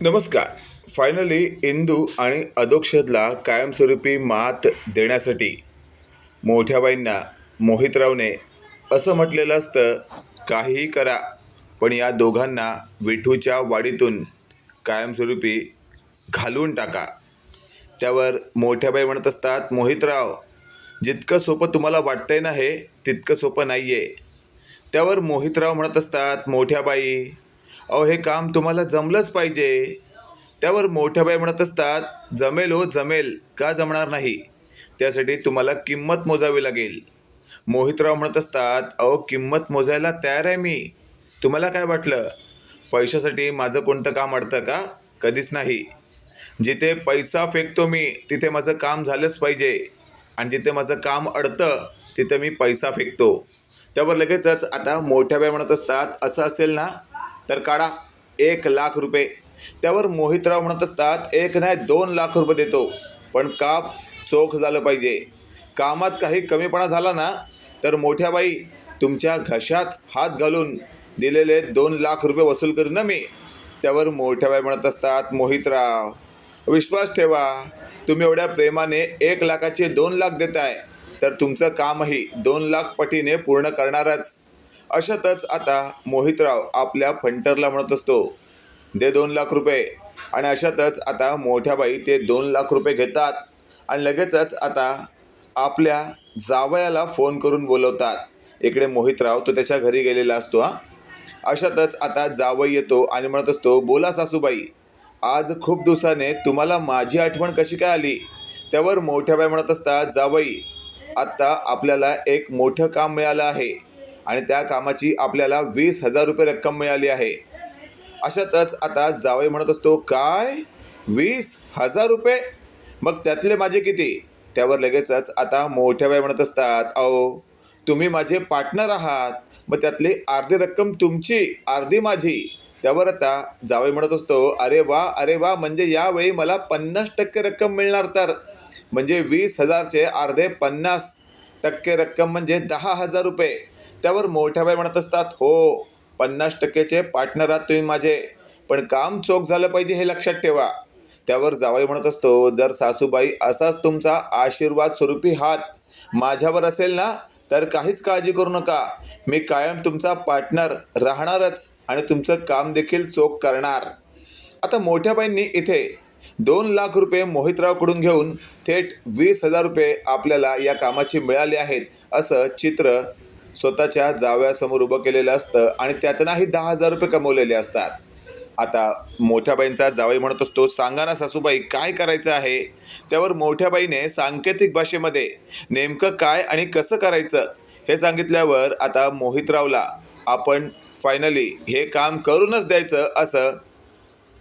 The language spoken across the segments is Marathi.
नमस्कार. फायनली इंदू आणि अधोक्षदला कायमस्वरूपी मात देण्यासाठी मोठ्याबाईंना मोहितरावने असं म्हटलेलं असतं काहीही करा पण या दोघांना विठूच्या वाडीतून कायमस्वरूपी घालून टाका. त्यावर मोठ्याबाई म्हणत असतात मोहितराव जितकं सोपं तुम्हाला वाटतंय ना हे तितकं सोपं नाही आहे त्यावर मोहितराव म्हणत असतात मोठ्याबाई अहो हे काम तुम्हाला जमलंच पाहिजे. त्यावर मोठ्याबाई म्हणत असतात जमेल हो जमेल का जमणार नाही? त्यासाठी तुम्हाला किंमत मोजावी लागेल. मोहितराव म्हणत असतात अहो किंमत मोजायला तयार आहे मी. तुम्हाला काय वाटलं? पैशासाठी माझं कोणतं काम अडतं का? कधीच नाही. जिथे पैसा फेकतो मी तिथे माझं काम झालंच पाहिजे. आणि जिथे माझं काम अडतं तिथे मी पैसा फेकतो. त्यावर लगेचच आता मोठ्या बाई म्हणत असतात असं असेल ना तर काढा. एक लाख रुपये. त्यावर मोहितराव म्हणत असतात एक नाही दोन लाख रुपये देतो. पण काम चोख झालं पाहिजे. कामात काही कमीपणा झाला ना तर मोठ्या बाई तुमच्या घशात हात घालून दिलेले दोन लाख रुपये वसूल करू ना मी. त्यावर मोठ्या बाई म्हणत असतात मोहितराव विश्वास ठेवा. तुम्ही एवढ्या प्रेमाने एक लाखाचे दोन लाख देताय. तर तुमचं कामही दोन लाख पटीने पूर्ण करणारच. अशातच आता मोहितराव आपल्या फंटरला म्हणत असतो दे दोन लाख रुपये. आणि अशातच आता मोठ्याबाई ते दोन लाख रुपये घेतात आणि लगेचच आता आपल्या जावयाला फोन करून बोलवतात. इकडे मोहितराव तो त्याच्या घरी गेलेला असतो हा. अशातच आता जावई येतो आणि म्हणत असतो बोला सासूबाई आज खूप दिवसाने तुम्हाला माझी आठवण कशी काय आली? त्यावर मोठ्याबाई म्हणत असतात जावई आत्ता आपल्याला एक मोठं काम मिळालं आहे. आणि त्या कामाची आपल्याला वीस हजार रुपये रक्कम मिळाली आहे. अशातच आता जावई म्हणत असतो काय? वीस हजार रुपये? मग त्यातले माझे किती? त्यावर लगेचच आता मोठ्या बाई म्हणत असतात अहो तुम्ही माझे पार्टनर आहात. मग त्यातली अर्धी रक्कम तुमची अर्धी माझी. त्यावर आता जावई म्हणत असतो अरे वा अरे वा म्हणजे यावेळी मला पन्नास टक्के रक्कम मिळणार तर? म्हणजे वीस हजारचे अर्धे पन्नास टक्के रक्कम म्हणजे दहा हजार रुपये. त्यावर मोठ्या बाई म्हणत असतात हो पन्नास टक्केचे पार्टनर आहात तुम्ही माझे पण काम चोख झालं पाहिजे हे लक्षात ठेवा. त्यावर जावई म्हणत असतो जर सासूबाई असाच तुमचा आशीर्वाद स्वरूपी हात माझ्यावर असेल ना तर काहीच काळजी करू नका. मी कायम तुमचा पार्टनर राहणारच आणि तुमचं काम देखील चोख करणार. आता मोठ्या बाईंनी इथे दोन लाख रुपये मोहितरावकडून घेऊन थेट वीस हजार रुपये आपल्याला या कामाची मिळाली आहेत असं चित्र स्वतःच्या जावयासमोर उभं केलेलं असतं आणि त्यातनाही दहा हजार रुपये कमवलेले असतात. आता मोठ्या बाईंचा जावई म्हणत असतो सांगा ना सासूबाई काय करायचं आहे? त्यावर मोठ्या बाईने सांकेतिक भाषेमध्ये नेमकं काय आणि कसं करायचं? हे सांगितल्यावर आता मोहितरावला आपण फायनली हे काम करूनच द्यायचं असं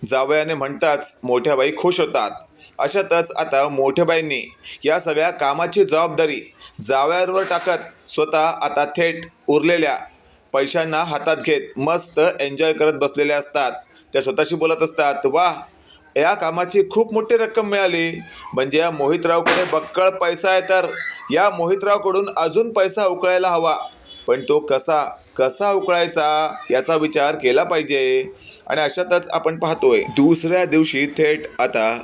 जावयाने म्हणताच मोठ्याबाई खुश होतात. अशातच आता मोठ्याबाईंनी या सगळ्या कामाची जबाबदारी जावयांवर टाकत स्वतः आता थेट उरलेल्या पैशांना हातात घेत मस्त एन्जॉय करत बसलेल्या असतात. त्या स्वतःशी बोलत असतात वा या कामाची खूप मोठी रक्कम मिळाली. म्हणजे या मोहितरावकडे बक्कळ पैसा आहे तर या मोहितरावकडून अजून पैसा उकळायला हवा. पण तो कसा कसा उकळायचा याचा विचार केला पाहिजे. आणि अशातच आपण पाहतोय दुसऱ्या दिवशी थेट आता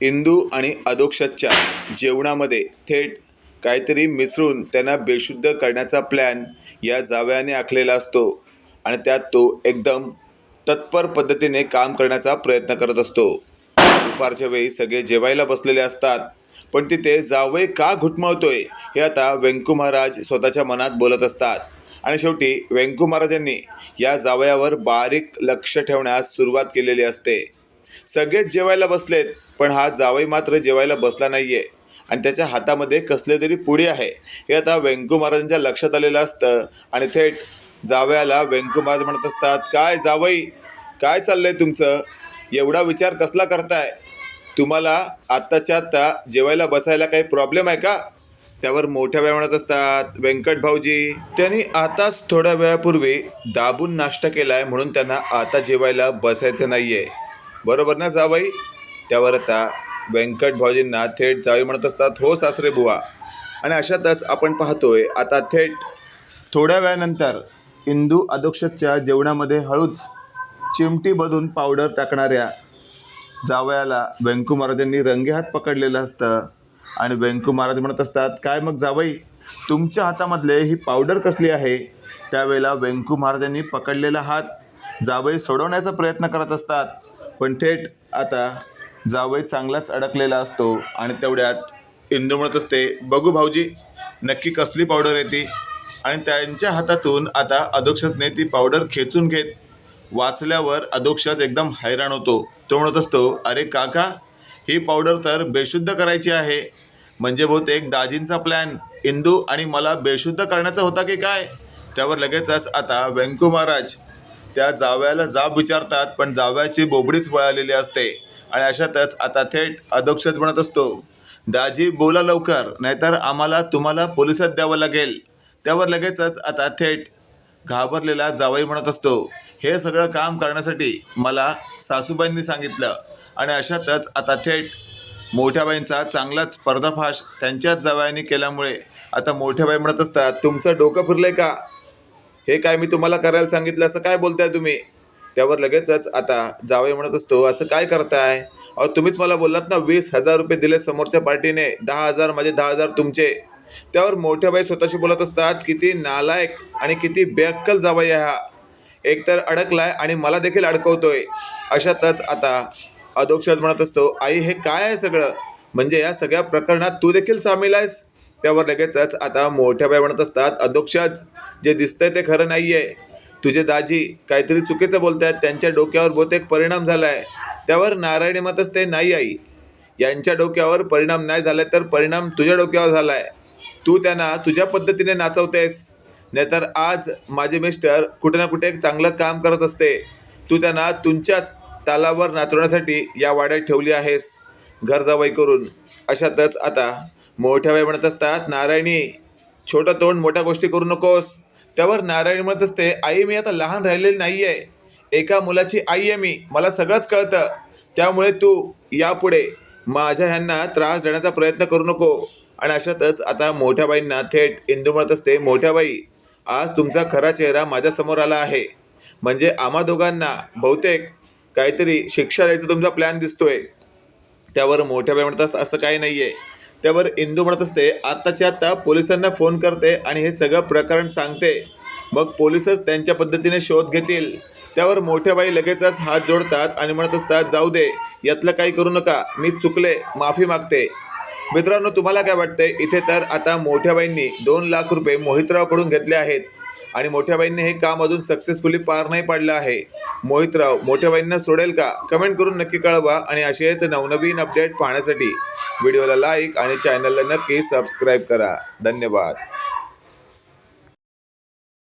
इंदू आणि अधोक्षतच्या जेवणामध्ये थेट काहीतरी मिसळून त्यांना बेशुद्ध करण्याचा प्लॅन या जावयाने आखलेला असतो. आणि त्यात तो एकदम तत्पर पद्धतीने काम करण्याचा प्रयत्न करत असतो. दुपारच्या वेळी सगळे जेवायला बसलेले असतात पण तिथे जावई का घुटमावतोय हे आता व्यंकू महाराज स्वतःच्या मनात बोलत असतात. आणि शेवटी व्यंकू महाराजांनी या जावयावर बारीक लक्ष ठेवण्यास सुरुवात केलेली असते. सगळेच जेवायला बसलेत पण हा जावई मात्र जेवायला बसला नाही आहे आणि त्याच्या हातामध्ये कसले तरी पुढे आहे. हे आता व्यंकू महाराजांच्या लक्षात आलेलं असतं. आणि थेट जावयाला व्यंकू महाराज म्हणत असतात काय जावई काय चाललंय तुमचं? एवढा विचार कसला करताय? तुम्हाला आत्ताच्या आत्ता जेवायला बसायला काही प्रॉब्लेम आहे का? त्यावर मोठ्या वेळा म्हणत असतात व्यंकट भाऊजी. त्यांनी आताच थोड्या वेळापूर्वी दाबून नाश्ता केलाय म्हणून त्यांना आता जेवायला बसायचं नाहीये. बरोबर ना जावई? त्यावर आता व्यंकट भाऊजींना थेट जावी म्हणत असतात हो सासरे बुवा. आणि अशातच आपण पाहतोय आता थेट थोड्या वेळानंतर इंदू अधोक्षकच्या जेवणामध्ये हळूच चिमटी बदून पावडर टाकणाऱ्या जावयाला व्यंकू महाराजांनी रंगेहात पकडलेलं असतं. आणि व्यंकू महाराज म्हणत असतात काय मग जावई तुमच्या हातामधले ही पावडर कसली आहे? त्यावेळेला व्यंकू महाराजांनी पकडलेला हात जावई सोडवण्याचा प्रयत्न करत असतात. पण थेट आता जावई चांगलाच अडकलेला असतो आणि तेवढ्यात इंदू म्हणत असते बघू भाऊजी नक्की कसली पावडर येते आणि त्यांच्या हातातून आता अधोक्षतने ती पावडर खेचून घेत वाचल्यावर अधोक्षत एकदम हैराण होतो. तो म्हणत असतो अरे काका ही पावडर तर बेशुद्ध करायची आहे. म्हणजे बहुतेक दाजींचा प्लॅन इंदू आणि मला बेशुद्ध करण्याचा होता की काय? त्यावर लगेचच आता व्यंकू महाराज त्या जाव्याला जाब विचारतात पण जाव्याची बोबडीच वळालेली असते आणि अशातच आता थेट अधोक्षत म्हणत असतो दाजी बोला लवकर नाहीतर आम्हाला तुम्हाला पोलिसात द्यावं लागेल. त्यावर लगेचच आता थेट घाबरलेला जावई म्हणत असतो हे सगळं काम करण्यासाठी मला सासूबाईंनी सांगितलं आणि अशातच आता थेट मोठ्याबाईंचा चांगलाच पर्दाफाश त्यांच्याच जावयाने केल्यामुळे आता मोठ्याबाई म्हणत असतात तुमचं डोकं फिरलंय का? हे काय मी तुम्हाला करायला सांगितलं असं काय बोलताय तुम्ही? त्यावर लगेचच आता जावई म्हणत असतो असं काय करताय? अहो तुम्हीच मला बोललात ना वीस हजार रुपये दिले समोरच्या पार्टीने दहा हजार माझे दहा हजार तुमचे. त्यावर मोठ्याबाई स्वतःशी बोलत असतात किती नालायक आणि किती बेअक्कल जावई हा. एकतर अडकलाय आणि मला देखील अडकवतोय. अशातच आता अधोक्षात म्हणत असतो आई हे काय आहे सगळं? म्हणजे या सगळ्या प्रकरणात तू देखील सामील आहेस? त्यावर लगेचच आता मोठ्या बाई म्हणत असतात अधोक्षज जे दिसतंय ते खरं नाही आहे तुझे दाजी काहीतरी चुकीचं बोलतायत त्यांच्या डोक्यावर बहुतेक परिणाम झाला आहे त्यावर नारायणी मत असते नाही आई. यांच्या डोक्यावर परिणाम नाही झाला तर परिणाम तुझ्या डोक्यावर झाला आहे तू त्यांना तुझ्या पद्धतीने नाचवतेस. नाहीतर आज माझे मिस्टर कुठे ना कुठे एक चांगलं काम करत असते. तू त्यांना तुमच्याच तालावर नाचवण्यासाठी या वाड्यात ठेवली आहेस घरजावाई करून. अशातच आता मोठ्या बाई म्हणत असतात नारायणी छोटं तोंड मोठ्या गोष्टी करू नकोस. त्यावर नारायण म्हणत असते आई मी आता लहान राहिलेली नाही आहे एका मुलाची आई आहे मी. मला सगळंच कळतं. त्यामुळे तू यापुढे माझ्या ह्यांना त्रास देण्याचा प्रयत्न करू नको. आणि अशातच आता मोठ्या बाईंना थेट इंदू म्हणत असते मोठ्या बाई आज तुमचा खरा चेहरा माझ्यासमोर आला आहे. म्हणजे आम्हा दोघांना बहुतेक काहीतरी शिक्षा द्यायचा तुमचा प्लॅन दिसतोय. त्यावर मोठ्या बाई म्हणत असतात असं काही नाही आहे त्यावर इंदू म्हणत असते आत्ताच्या आत्ता पोलिसांना फोन करते आणि हे सगळं प्रकरण सांगते. मग पोलिसच त्यांच्या पद्धतीने शोध घेतील. त्यावर मोठ्या बाई लगेचच हात जोडतात आणि म्हणत असतात जाऊ दे यातलं काही करू नका मी चुकले माफी मागते. मित्रांनो तुम्हाला काय वाटतंय? इथे तर आता मोठ्या बाईंनी दोन लाख रुपये मोहितरावकडून घेतले आहेत. आणि मोठ्या बाईंनी हे काम अजून सक्सेसफुली पार नाही पाडलं आहे. मोहितराव मोठ्या बाईंना सोडेल का? कमेंट करून नक्की कळवा आणि असेच नवनवीन अपडेट पाहण्यासाठी व्हिडिओला लाईक आणि चॅनलला नक्की सबस्क्राईब करा. धन्यवाद.